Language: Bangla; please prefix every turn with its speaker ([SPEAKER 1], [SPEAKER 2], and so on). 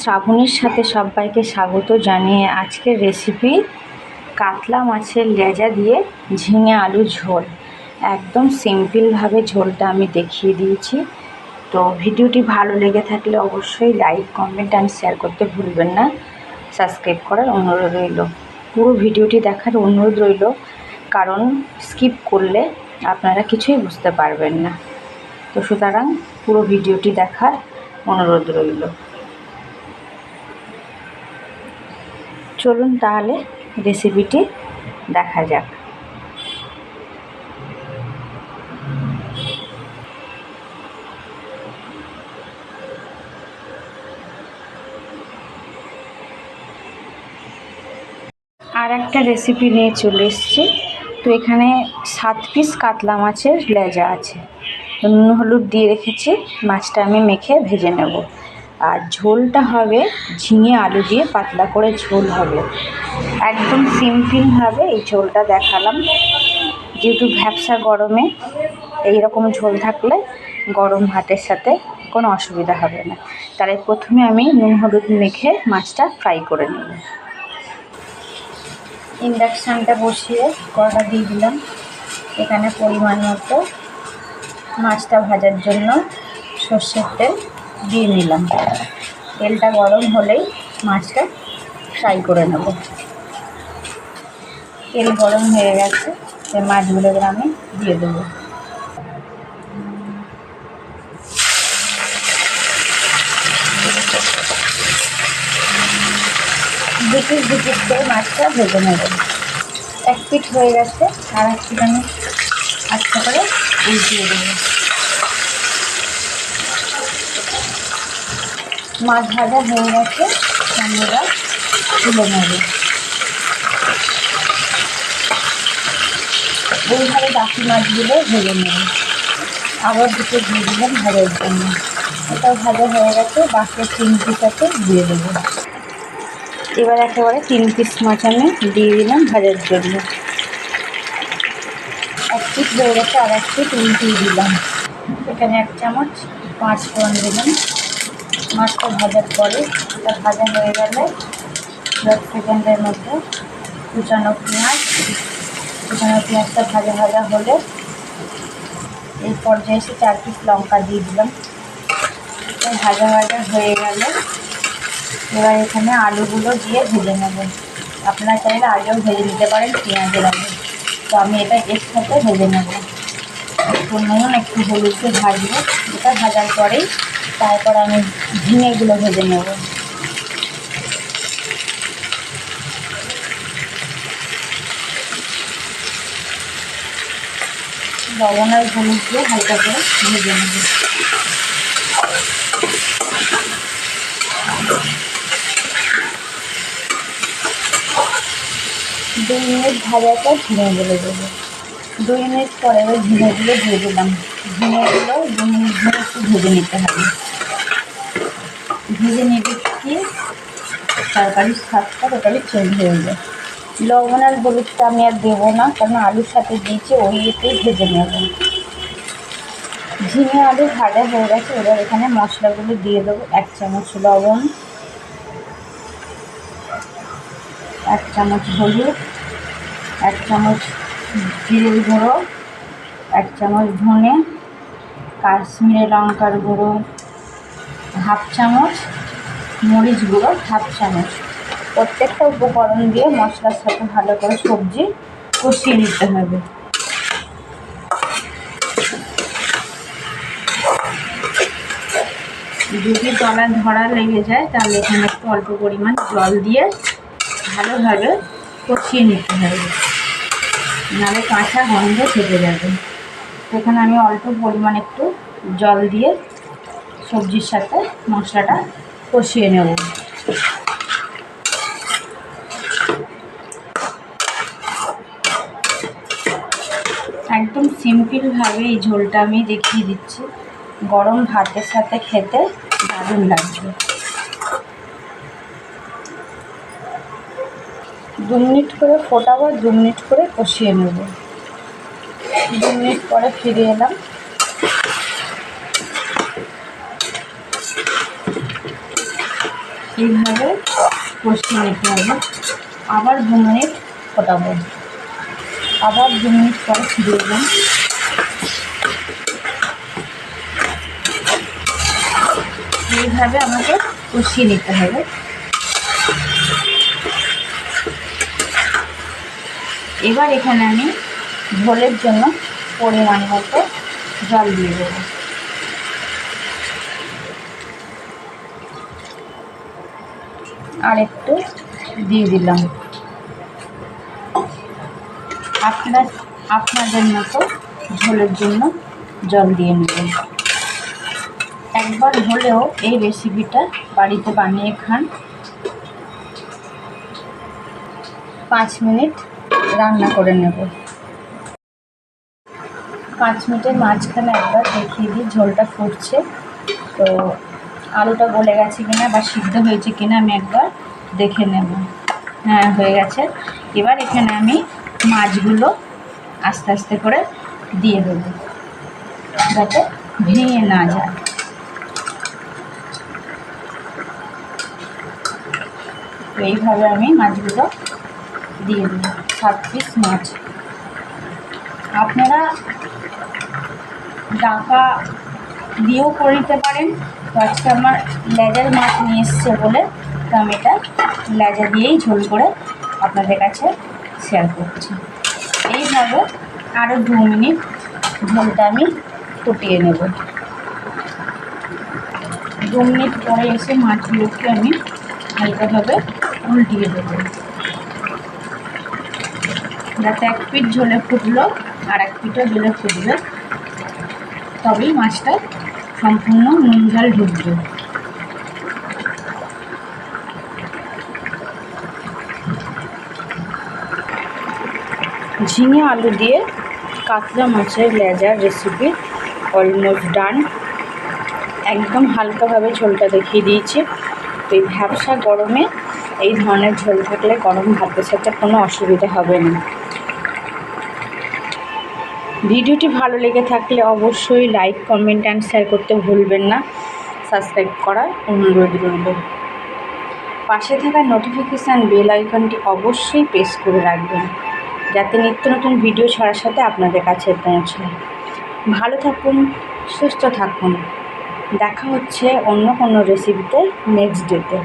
[SPEAKER 1] শ্রাবণীর সাথে সবাইকে স্বাগত জানিয়ে আজকের রেসিপি কাতলা মাছের লেজা দিয়ে ঝিঙে আলু ঝোল। একদম সিম্পলভাবে ঝোলটা আমি দেখিয়ে দিয়েছি। তো ভিডিওটি ভালো লেগে থাকলে অবশ্যই লাইক কমেন্ট অ্যান্ড শেয়ার করতে ভুলবেন না। সাবস্ক্রাইব করার অনুরোধ রইল। পুরো ভিডিওটি দেখার অনুরোধ রইল। কারণ স্কিপ করলে আপনারা কিছুই বুঝতে পারবেন না। তো সুতরাং পুরো ভিডিওটি দেখার অনুরোধ রইল। চলুন তাহলে রেসিপিটি দেখা যাক। আর একটা রেসিপি নিয়ে চলে এসেছি। তো এখানে সাত পিস কাতলা মাছের লেজা আছে। নুন, হলুদ দিয়ে রেখেছি। মাছটা আমি মেখে ভেজে নেব। আর ঝোলটা হবে ঝিঙে আলু দিয়ে, পাতলা করে ঝোল হবে। একদম সিম্পলভাবে এই ঝোলটা দেখালাম। যেহেতু ভ্যাবসা গরমে এই রকম ঝোল থাকলে গরম ভাতের সাথে কোনো অসুবিধা হবে না। তাহলে প্রথমে আমি নুন হলুদ মেখে মাছটা ফ্রাই করে নেব। ইন্ডাকশানটা বসিয়ে কড়া দিয়ে দিলাম। এখানে পরিমাণ মতো মাছটা ভাজার জন্য সর্ষের তেল। দিয়ে নিলাম। তেলটা গরম হলেই মাছটা ফ্রাই করে নেব। তেল গরম হয়ে গেছে এই মাছগুলো আমি দিয়ে দেবো। দুপিস দুপিস করে মাছটা ভেজে নেব। এক পিঠ হয়ে গেছে, আর এক পিঠ আমি আস্তে করে উল্টিয়ে দেবো। মাছ ভাজা হয়ে গেছে আমরা তুলে নেব। এইভাবে বাকি মাছগুলো ভেজে নেব। আবার দুটো দিয়ে দিলাম ভাজার জন্য। এটাও ভাজা হয়ে গেছে, বাকি তিন পিসাতে দিয়ে দেবো। এবার একেবারে তিন পিস মাছ আমি দিয়ে দিলাম ভাজার জন্য। এক পিস হয়ে গেছে আর এক পিস দিলাম। এখানে এক চামচ পাঁচ ফোড়ন দিলাম মাছটা ভাজার পরে এটা ভাজা হয়ে গেলে দশ সেকেন্ডের মধ্যে কুচানো পেঁয়াজ, কুচানো পেঁয়াজটা ভাজা ভাজা হলে এই পর্যায়ে এসে চার পিস লঙ্কা দিয়ে দিলাম। ভাজা ভাজা হয়ে গেলে এবার এখানে আলুগুলো দিয়ে ভেজে নেবেন আপনারা চাইলে আগেও ভেজে নিতে পারেন পেঁয়াজের আগে তো আমি এটা এর সাথে ভেজে নেব। একটু নুন, একটু হলুদ দিয়ে ভাজবো। এটা ভাজার পরেই তারপর আমি ঝিঙেগুলো ভেজে নেব। লবণ আর হলুদ দিয়ে হালকা করে ভেজে নেব। দুই মিনিট ভাজার পর ঝিঙেগুলো দেবো। দুই মিনিট পরে এবার ঝিঙেগুলো দিয়ে দিলাম। দু একটু ভেজে নিতে হবে ভেজে নিতে কি তরকারির স্বাদটা টোটালি চেঞ্জ হয়ে যায় লবণ আর হলুদটা আমি আর দেবো না কারণ আলুর সাথে দিয়েছি ওই এতেই ভেজে নেব। ঝিঙে আলু ভাজা হয়ে গেছে এবার এখানে মশলাগুলো দিয়ে দেবো এক চামচ লবণ এক চামচ হলুদ এক চামচ জিরের গুঁড়ো এক চামচ ধনে, কাশ্মীরি লঙ্কার গুঁড়ো, হাফ চামচ, মরিচ গুঁড়ো, হাফ চামচ। প্রত্যেকটা উপকরণ দিয়ে মশলার সাথে ভালো করে সবজি কষিয়ে নিতে হবে। যদি তলা ধরা লেগে যায়, তাহলে এখানে একটু অল্প পরিমাণ জল দিয়ে ভালোভাবে কষিয়ে নিতে হবে। নাহলে কাঁচা গন্ধ থেকে যাবে। এখানে আমি অল্প পরিমাণ একটু জল দিয়ে সবজির সাথে মশলাটা কষিয়ে নেব। একদম সিম্পলভাবে এই ঝোলটা আমি দেখিয়ে দিচ্ছি। গরম ভাতের সাথে খেতে দারুণ লাগবে। দু মিনিট করে ফোটাবো দু মিনিট করে কষিয়ে নেব। দু মিনিট পরে ফিরে এলাম। এইভাবে কষিয়ে নিতে হবে আবার দু মিনিট ফোটাবো আবার দু মিনিট পরে ফিরে দেবেন এইভাবে আমাকে কষিয়ে নিতে হবে। এবার এখানে আমি ঝোলের জন্য পরিমাণ মতো জল দিয়ে দেবো। আর একটু দিয়ে দিলাম। আপনার, আপনাদের মতো ঝোলের জন্য জল দিয়ে নেবেন। একবার হলেও এই রেসিপিটা বাড়িতে বানিয়ে খান। পাঁচ মিনিট রান্না করে নেব। পাঁচ মিনিটের মাঝখানে একবার দেখিয়ে দিই, ঝোলটা ফুটছে। তো আলুটা গলে গেছে কিনা বা সিদ্ধ হয়েছে কিনা আমি একবার দেখে নেব। হ্যাঁ হয়ে গেছে। এবার এখানে আমি মাছগুলো আস্তে আস্তে করে দিয়ে দেবো, যাতে ভেঙে না যায়। এইভাবে আমি মাছগুলো দিয়ে দিই সাত পিস মাছ। আপনারা ডাকা দিয়েও করে নিতে পারেন। তো আজকে আমার লেজার মাছ নিয়ে এসছে বলে তো আমি এটা লেজা দিয়েই ঝোল করে আপনাদের কাছে শেয়ার করছি। এইভাবে আরও দু মিনিট ঝোলটা আমি ফুটিয়ে নেব। দু মিনিট পরে এসে মাছগুলোকে আমি হালকাভাবে উল্টিয়ে দেবো। যাতে এক পিঠ ঝোলে ফুটলো আর এক পিঠও ঝোলে ফুটবে। তবেই মাছটা সম্পূর্ণ নুন ঝাল ঢুকবে। ঝিঙে আলু দিয়ে কাতলা মাছের লেজার রেসিপি অলমোস্ট ডান একদম হালকাভাবে ঝোলটা দেখিয়ে দিয়েছি। তো এই ভ্যাবসা গরমে এই ধরনের ঝোল থাকলে গরম ভাতের সাথে কোনো অসুবিধা হবে না। ভিডিওটি ভালো লেগে থাকলে অবশ্যই লাইক কমেন্ট অ্যান্ড শেয়ার করতে ভুলবেন না। সাবস্ক্রাইব করার অনুরোধ রইল। পাশে থাকা নোটিফিকেশান বেল আইকনটি অবশ্যই প্রেস করে রাখবেন, যাতে নিত্য নতুন ভিডিও ছাড়ার সাথে আপনাদের কাছে পৌঁছায়। ভালো থাকুন, সুস্থ থাকুন। দেখা হচ্ছে অন্য কোনো রেসিপিতে নেক্সট ডেতে